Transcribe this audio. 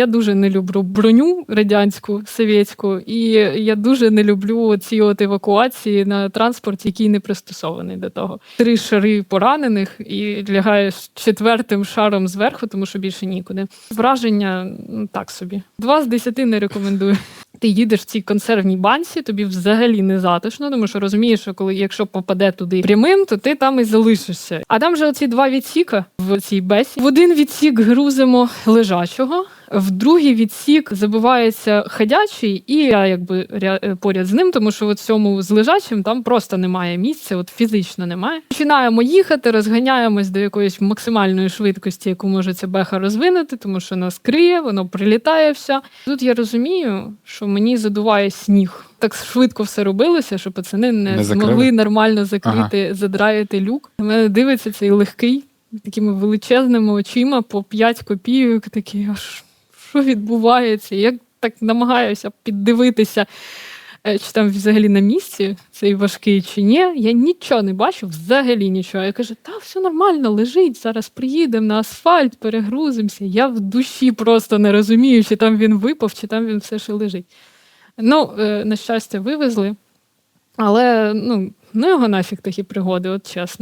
Я дуже не люблю броню радянську, совєтську, і я дуже не люблю ці от евакуації на транспорті, який не пристосований до того. Три шари поранених і лягаєш четвертим шаром зверху, тому що більше нікуди. Враження ну, так собі. Два з десяти не рекомендую. Ти їдеш в цій консервній банці, тобі взагалі не затишно, тому що розумієш, що коли якщо попаде туди прямим, то ти там і залишишся. А там же оці два відсіка в цій бесі. В один відсік грузимо лежачого, в другий відсік забивається ходячий, і я якби ря- е, поряд з ним, тому що от в цьому з лежачим там просто немає місця, от фізично немає. Починаємо їхати, розганяємось до якоїсь максимальної швидкості, яку може ця беха розвинути, тому що нас криє, воно прилітає все. Тут я розумію, що мені задуває сніг. Так швидко все робилося, що пацани не, Не змогли нормально закрити, задраїти люк. На мене дивиться цей легкий, такими величезними очима по 5 копійок. Такий, аж що відбувається? Я так намагаюся піддивитися, е, чи там взагалі на місці цей важкий чи ні. Я нічого не бачу, взагалі нічого. Я кажу, та все нормально, лежить, зараз приїдемо на асфальт, перегрузимося. Я в душі просто не розумію, чи там він випав, чи там він все ще лежить. Ну, е, на щастя, вивезли. Але ну, ну його нафіг такі пригоди, от чесно.